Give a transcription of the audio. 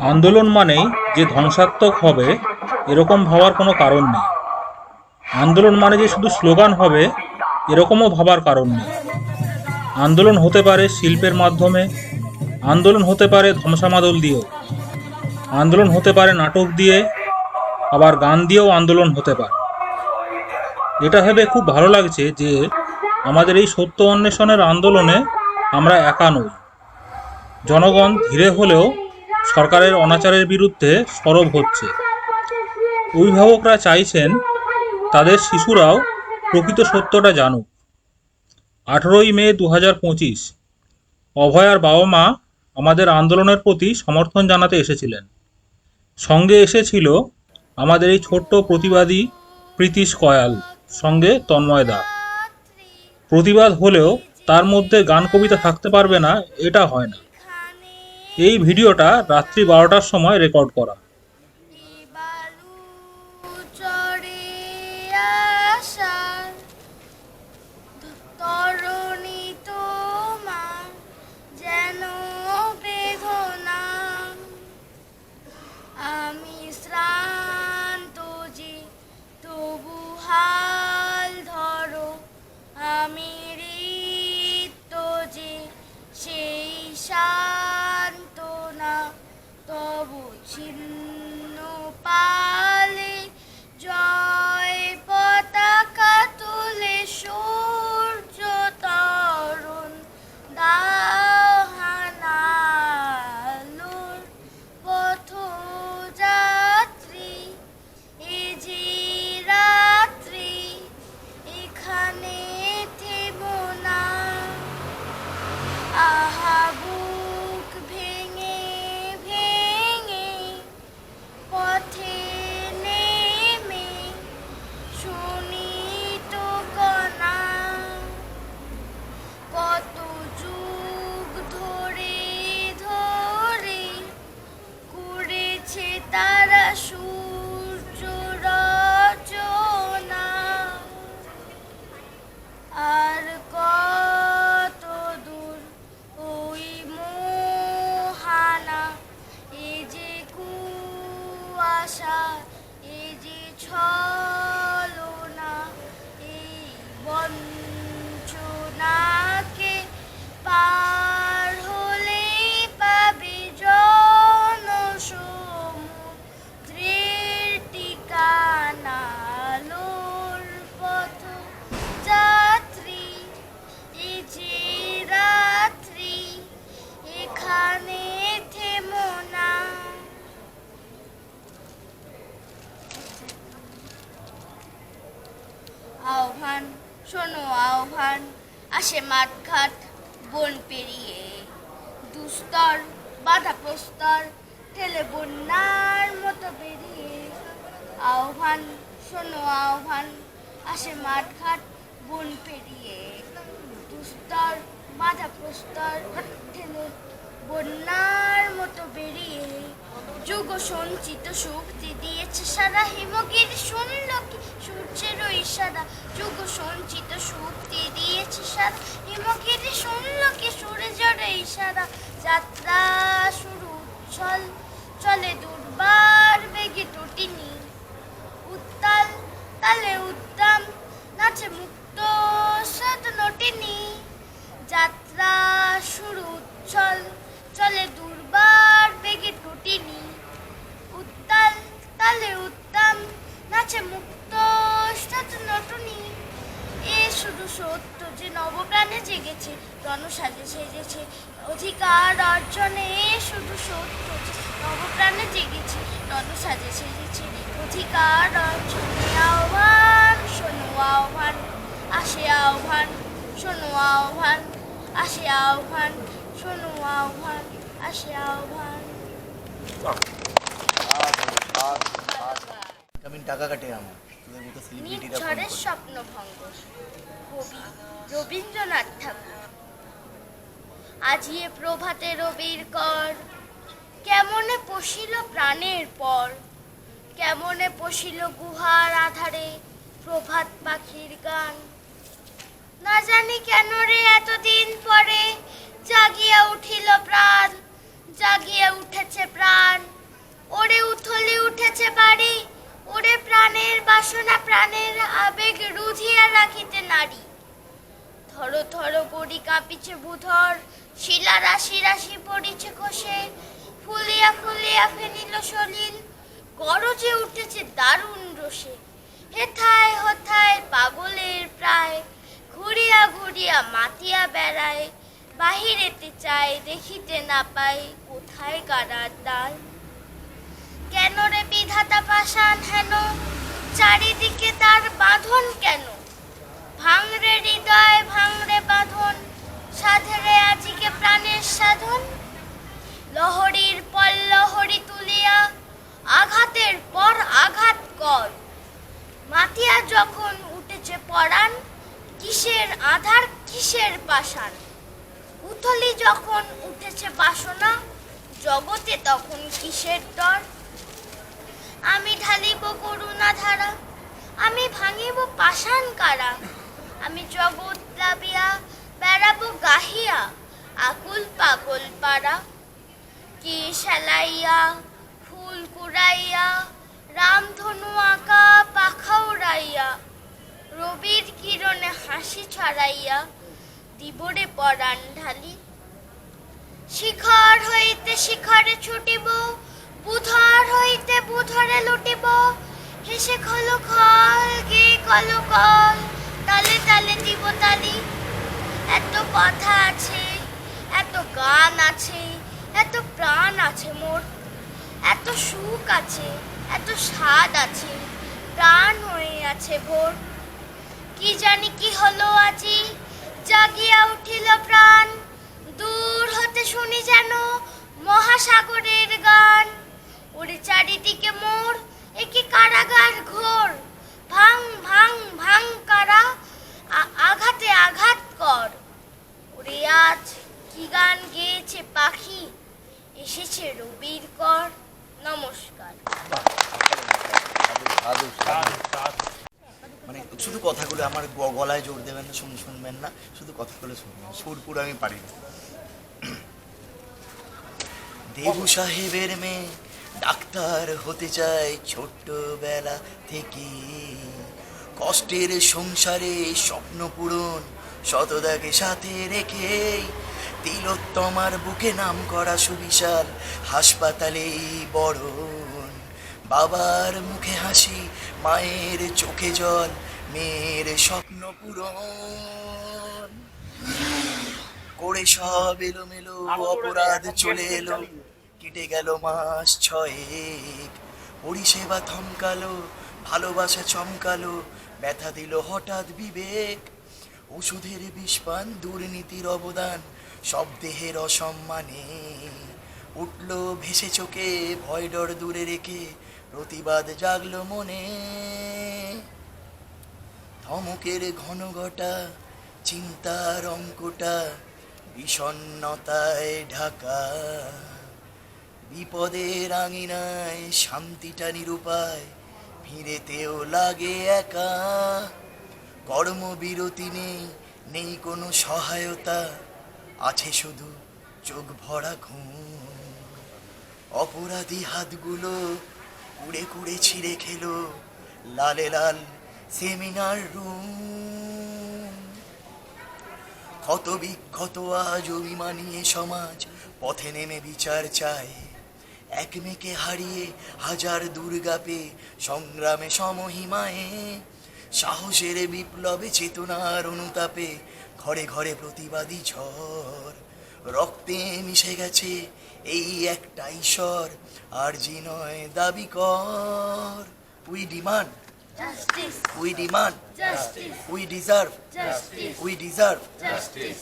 আন্দোলন মানেই যে ধ্বংসাত্মক হবে, এরকম ভাবার কোনো কারণ নেই। আন্দোলন মানে যে শুধু স্লোগান হবে, এরকমও ভাবার কারণ নেই। আন্দোলন হতে পারে শিল্পের মাধ্যমে, আন্দোলন হতে পারে ধ্বংসামাদল দিয়েও। আন্দোলন হতে পারে নাটক দিয়ে, আবার গান দিয়েও আন্দোলন হতে পারে। এটা ভেবে খুব ভালো লাগছে যে আমাদের এই সত্য অন্বেষণের আন্দোলনে আমরা একা নই। জনগণ ধীরে হলেও সরকারের অনাচারের বিরুদ্ধে সরব হচ্ছে। অভিভাবকরা চাইছেন তাদের শিশুরাও প্রকৃত সত্যটা জানুক। আঠেরোই মে দু হাজার পঁচিশ, অভয়ার বাবা মা আমাদের আন্দোলনের প্রতি সমর্থন জানাতে এসেছিলেন। সঙ্গে এসেছিল আমাদের এই ছোট্ট প্রতিবাদী প্রীতিশ কয়াল, সঙ্গে তন্ময় দা। প্রতিবাদ হলেও তার মধ্যে গান কবিতা থাকতে পারবে না, এটা হয় না। এই ভিডিওটা রাত্রি বারোটার সময় রেকর্ড করা। Cheers. শোনো, আহ্বান। আসে মাঠঘাট, বন পেরিয়ে। দুস্তর, বাধা প্রস্তর, ঠেলে বন্যার মতো বেরিয়ে। আহ্বান, শোনো, আহ্বান। আসে মাঠঘাট, বন পেরিয়ে। দুস্তর, বাধা প্রস্তর, ঠেলে বন্যার মতো বেরিয়ে যুগ সঞ্চিত শক্তি দিয়েছে সারা হিমগির শুনল কি সূর্যের ইশারা। যুগ সঞ্চিত শক্তি দিয়েছে সারা হিমগির শুনল কি সূর্যের ইশারা। যাত্রা শুরু, চল, চলে দুর্বার বেগে টটিনি উত্তাল তালে উদ্দাম, নাচে মুক্ত সদ নটিনি। যাত্রা শুরু, চল নাচে মুক্ত নটুনি। এ শুধু সত্য যে নবপ্রাণে জেগেছে রণসাজে সেজেছে। অধিকার অর্জনে এ শুধু সত্য যে নবপ্রাণে জেগেছে রণসাজে সেজেছে। অধিকার অর্জনে আহ্বান, শোনো আহ্বান, আসে আহ্বান, শোনো আহ্বান, আসে আহ্বান, শোনো আহ্বান, আসে আহ্বান। সারাদিন টাকা কাটে আমার তোদের মতো ঝড়ের কবি রবীন্দ্রনাথ ঠাকুর। আজিয়ে প্রভাতে রবির কর। কেমনে পশিল প্রাণের পর? কেমনে পশিল গুহার আধারে প্রভাত পাখির গান? না জানি কেন রে এতদিন পরে জাগিয়া উঠিল প্রাণ জাগিয়া উঠেছে প্রাণ। ওরে উথলি উঠেছে বাড়ি ওরে প্রাণের বাসনা, প্রাণের আবেগ রুধিয়া রাখিতে নারী। থর থর করি কাঁপিছে বুধর শিলা রাশি রাশি পড়িছে কোষে ফুলিয়া ফুলিয়া ফেনিল সলিল, গরজে উঠেছে দারুণ রোষে হেথায়, হথায় পাগলের প্রায়, ঘুরিয়া ঘুরিয়া মাতিয়া বেড়ায়, বাহিরেতে চায়, দেখিতে না পাই কোথায় কারার দায়? কেন রে বিধাতা পাষাণ হেন? চারিদিকে তার বাঁধন কেন? ভাঙরে হৃদয়, ভাঙরে বাঁধন, সাধরে আজিকে প্রাণের সাধন? লহরীর পর লহরী তুলিয়া আঘাতের পর আঘাত কর। মাতিয়া যখন উঠেছে পরাণ, কিসের আধার কিসের পাষাণ? উথলি যখন উঠেছে বাসনা, জগতে তখন কিসের ডর? আমি ঢালিব করুণা ধারা আমি ভাঙিব পাষাণ কারা। আমি জগৎ লাভিয়া, বেড়াবো গাহিয়া, আকুল পাগল পাড়া কি সেলাইয়া ফুল কুড়াইয়া, রামধনু আঁকা পাখা উড়াইয়া রবির কিরণে হাসি ছড়াইয়া, দিবরে পরাণ ঢালি। শিখর হইতে শিখরে ছুটিব বুধর হইতে বুধরে লুটিব। হেসে খলো খল, গে কলো কল, তালে তালে দিব তালি। এত কথা আছে, এত গান আছে, এত প্রাণ আছে মোর। এত সুখ আছে, এত স্বাদ আছে, প্রাণ হয়ে আছে ভোর। কি জানি কি হলো আজি, জাগিয়া উঠিল প্রাণ দূর হতে শুনি যেন মহাসাগরের গান ওরে চারিদিকে মোর একে কারাগার ঘোর ভাং ভাং ভাং কারা আ- আঘাতে আঘাত কর ওরে আজ কি গান গেয়েছে পাখি এসেছে রবির কর। নমস্কার। মানে শুধু কথাগুলো আমার গলায় জোর দেবেন না, শুন শুনবেন না, শুধু কথাগুলো শুনবেন। সুর পুরো আমি পারি না। দেবু সাহেবের মেয়ে ডাক্তার হতে চায় ছোট্টবেলা থেকে কষ্টের সংসারে স্বপ্ন পূরণ শতদাকে সাথে রেখে তিলোত্তমার বুকে নাম করা সুবিশাল হাসপাতালেই বড়ন বাবার মুখে হাসি, মায়ের চোখে জল, মেয়ের স্বপ্ন পূরণ। করে সব এলোমেলো অপরাধ চলে এলো। কেটে গেল মাস ছয়েক। পরিষেবা থমকালো, ভালোবাসা চমকালো, ব্যথা দিল হঠাৎ বিবেক। ওষুধের বিষপান, দুর্নীতির অবদান সব দেহের অসম্মানে। উঠল ভেসে চোখে, ভয় ডর দূরে রেখে, প্রতিবাদ জাগলো মনে। ধমকের ঘন ঘটা, চিন্তার অঙ্কটা, বিষণ্ণতায় ঢাকা। বিপদের আঙিনায় শান্তিটা নিরুপায় ভিড়েতেও লাগে একা। কর্মবিরতি নেই নেই কোনো সহায়তা। আছে শুধু চোখ ভরা ঘুম। অপরাধী হাতগুলো কুড়ে কুড়ে ছিঁড়ে খেলো লালে লাল সেমিনার রুম। ক্ষত বিক্ষত আজ অভিমানিয়ে সমাজ, পথে নেমে বিচার চায়। এক মেয়েকে হারিয়ে হাজার দুর্গা পে সংগ্রামে সমহিমায়ে, সাহসের বিপ্লবে চেতনার অনুতাপে ঘরে ঘরে প্রতিবাদী ঝড়। রক্তে মিশে গেছে এই একটা ঈশ্বর আর জি নয় দাবি কর। We demand we demand we deserve we deserve justice